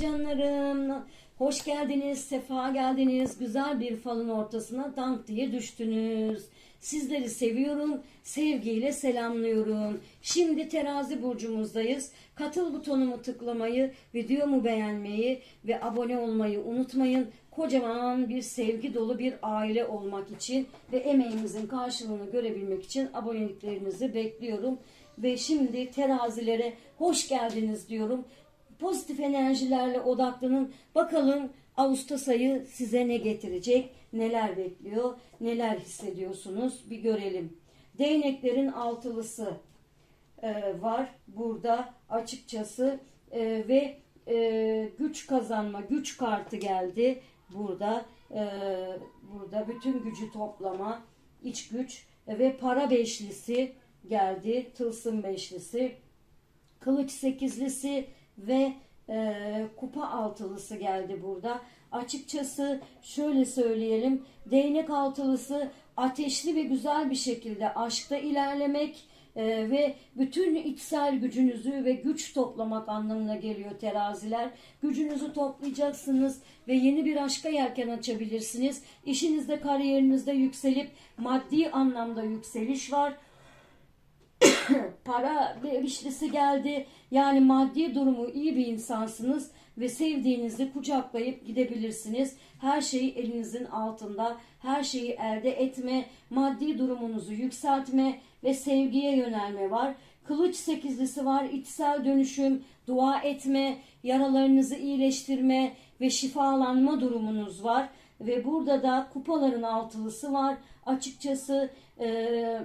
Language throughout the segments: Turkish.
canlarım. Hoş geldiniz, sefa geldiniz. Güzel bir falın ortasına dank diye düştünüz. Sizleri seviyorum, sevgiyle selamlıyorum. Şimdi terazi burcumuzdayız. Katıl butonumu tıklamayı, videomu beğenmeyi ve abone olmayı unutmayın. Kocaman bir sevgi dolu bir aile olmak için ve emeğimizin karşılığını görebilmek için aboneliklerinizi bekliyorum. Ve şimdi terazilere hoş geldiniz diyorum. Pozitif enerjilerle odaklanın. Bakalım Ağustos ayı size ne getirecek, neler bekliyor, neler hissediyorsunuz bir görelim. Değneklerin altılısı e, var burada açıkçası E, ve e, güç kazanma, güç kartı geldi burada. E, burada bütün gücü toplama, iç güç ve para beşlisi geldi, tılsım beşlisi kılıç sekizlisi ve e, kupa altılısı geldi burada. Açıkçası şöyle söyleyelim. Değnek altılısı ateşli ve güzel bir şekilde aşkta ilerlemek e, ve bütün içsel gücünüzü ve güç toplamak anlamına geliyor teraziler. Gücünüzü toplayacaksınız ve yeni bir aşka yelken açabilirsiniz. İşinizde, kariyerinizde yükselip maddi anlamda yükseliş var para beşlisi geldi. Yani maddi durumu iyi bir insansınız ve sevdiğinizi kucaklayıp gidebilirsiniz. Her şeyi elinizin altında, her şeyi elde etme, maddi durumunuzu yükseltme ve sevgiye yönelme var. Kılıç sekizlisi var, içsel dönüşüm, dua etme, yaralarınızı iyileştirme ve şifalanma durumunuz var. Ve burada da kupaların altılısı var. Açıkçası eee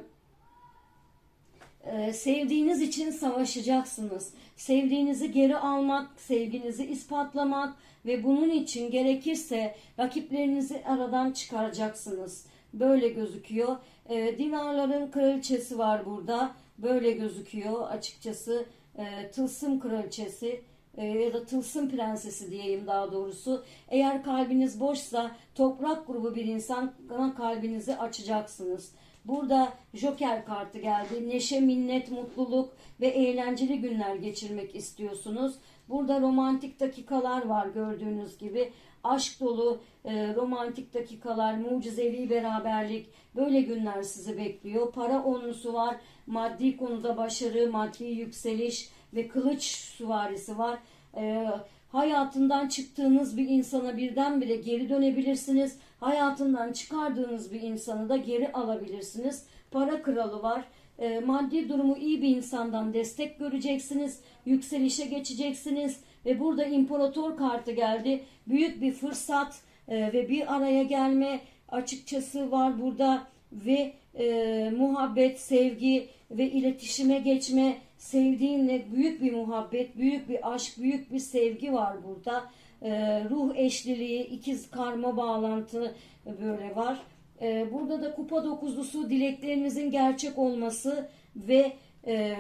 ee, sevdiğiniz için savaşacaksınız. Sevdiğinizi geri almak, sevginizi ispatlamak ve bunun için gerekirse rakiplerinizi aradan çıkaracaksınız. Böyle gözüküyor. Ee, dinarların kraliçesi var burada. Böyle gözüküyor açıkçası. Ee, tılsım kraliçesi e, ya da tılsım prensesi diyeyim daha doğrusu. Eğer kalbiniz boşsa toprak grubu bir insan kalbinizi açacaksınız. Burada Joker kartı geldi. Neşe, minnet, mutluluk ve eğlenceli günler geçirmek istiyorsunuz. Burada romantik dakikalar var gördüğünüz gibi. Aşk dolu e, romantik dakikalar, mucizevi beraberlik böyle günler sizi bekliyor. Para onlusu var. Maddi konuda başarı, maddi yükseliş ve kılıç süvarisi var. E, hayatından çıktığınız bir insana birdenbire geri dönebilirsiniz. Hayatından çıkardığınız bir insanı da geri alabilirsiniz. Para kralı var. E, maddi durumu iyi bir insandan destek göreceksiniz. Yükselişe geçeceksiniz. Ve burada imparator kartı geldi. Büyük bir fırsat e, ve bir araya gelme açıkçası var burada. Ve e, muhabbet, sevgi ve iletişime geçme, sevdiğinle büyük bir muhabbet, büyük bir aşk, büyük bir sevgi var burada. Ee, ruh eşliliği, ikiz karma bağlantı böyle var. Ee, burada da kupa dokuzlusu dileklerinizin gerçek olması ve e,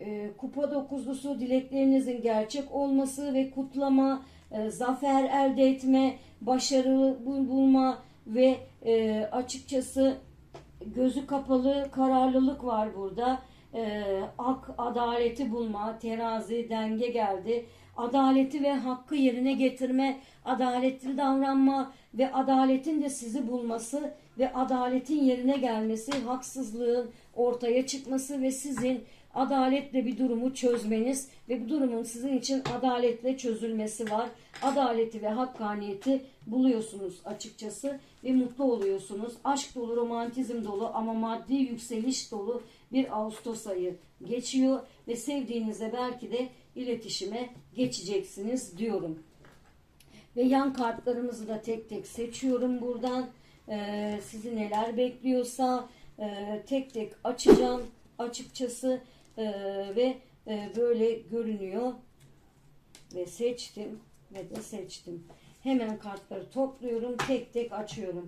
e, kupa dokuzlusu dileklerinizin gerçek olması ve kutlama, e, zafer elde etme, başarı bulma ve e, açıkçası gözü kapalı kararlılık var burada. Ee, ak, adaleti bulma, terazi, denge geldi. Adaleti ve hakkı yerine getirme, adaletli davranma ve adaletin de sizi bulması ve adaletin yerine gelmesi, haksızlığın ortaya çıkması ve sizin adaletle bir durumu çözmeniz ve bu durumun sizin için adaletle çözülmesi var. Adaleti ve hakkaniyeti buluyorsunuz açıkçası ve mutlu oluyorsunuz. Aşk dolu, romantizm dolu ama maddi yükseliş dolu bir Ağustos ayı geçiyor ve sevdiğinizle belki de iletişime geçeceksiniz diyorum. Ve yan kartlarımızı da tek tek seçiyorum buradan. Ee, sizi neler bekliyorsa e, tek tek açacağım açıkçası e, ve e, böyle görünüyor ve seçtim ve de seçtim. Hemen kartları topluyorum tek tek açıyorum.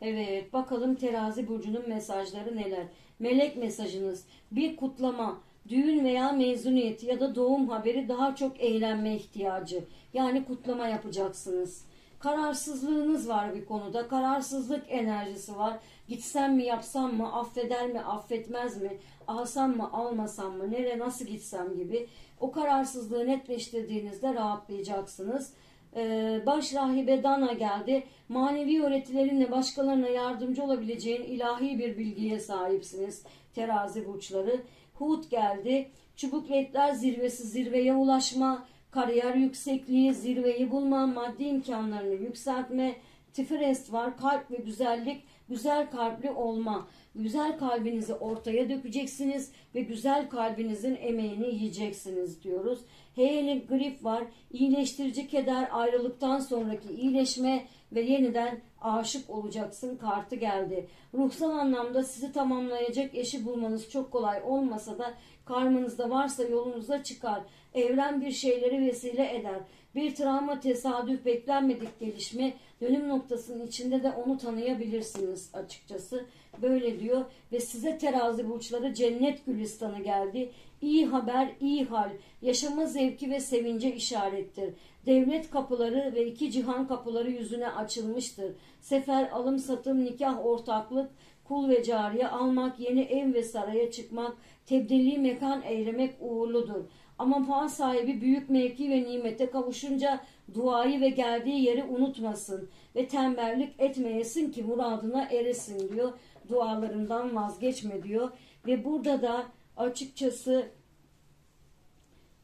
Evet bakalım terazi burcunun mesajları neler. Melek mesajınız bir kutlama, düğün veya mezuniyet ya da doğum haberi daha çok eğlenme ihtiyacı. Yani kutlama yapacaksınız. Kararsızlığınız var bir konuda. Kararsızlık enerjisi var. Gitsem mi yapsam mı affeder mi affetmez mi alsam mı almasam mı nereye nasıl gitsem gibi O kararsızlığı netleştirdiğinizde rahatlayacaksınız. Ee, baş rahibe Dana geldi. Manevi öğretilerinle başkalarına yardımcı olabileceğin ilahi bir bilgiye sahipsiniz. Terazi burçları. Hud geldi. Çubuk ledler zirvesi zirveye ulaşma, kariyer yüksekliği, zirveyi bulma, maddi imkanlarını yükseltme, Tiferet var, kalp ve güzellik, güzel kalpli olma. Güzel kalbinizi ortaya dökeceksiniz ve güzel kalbinizin emeğini yiyeceksiniz diyoruz. Heyeli grif var, iyileştirici keder, ayrılıktan sonraki iyileşme ve yeniden aşık olacaksın kartı geldi. Ruhsal anlamda sizi tamamlayacak eşi bulmanız çok kolay olmasa da karmanızda varsa yolunuza çıkar. Evren bir şeyleri vesile eder. Bir travma tesadüf beklenmedik gelişme dönüm noktasının içinde de onu tanıyabilirsiniz açıkçası. Böyle diyor ve size terazi burçları cennet gülistanı geldi. İyi haber, iyi hal, yaşama zevki ve sevince işarettir. Devlet kapıları ve iki cihan kapıları yüzüne açılmıştır. Sefer, alım, satım, nikah, ortaklık, kul ve cariye almak, yeni ev ve saraya çıkmak, tebdili mekan eylemek uğurludur. Ama puan sahibi büyük mevki ve nimete kavuşunca duayı ve geldiği yeri unutmasın ve tembellik etmeyesin ki muradına eresin diyor. Dualarından vazgeçme diyor. Ve burada da açıkçası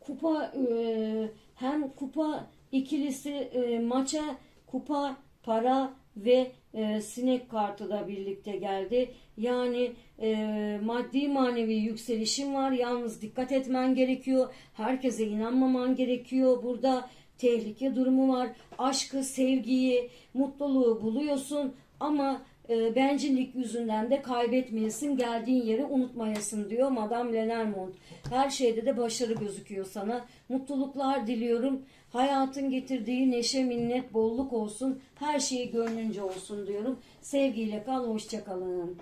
kupa e, hem kupa ikilisi e, maça kupa para ve e, sinek kartı da birlikte geldi. Yani e, maddi manevi yükselişin var. Yalnız dikkat etmen gerekiyor. Herkese inanmaman gerekiyor. Burada tehlike durumu var. Aşkı, sevgiyi, mutluluğu buluyorsun ama e, bencillik yüzünden de kaybetmeyesin, geldiğin yeri unutmayasın diyor Madame Lenormand. Her şeyde de başarı gözüküyor sana. Mutluluklar diliyorum. Hayatın getirdiği neşe, minnet, bolluk olsun. Her şeyi gönlünce olsun diyorum. Sevgiyle kal, hoşça kalın.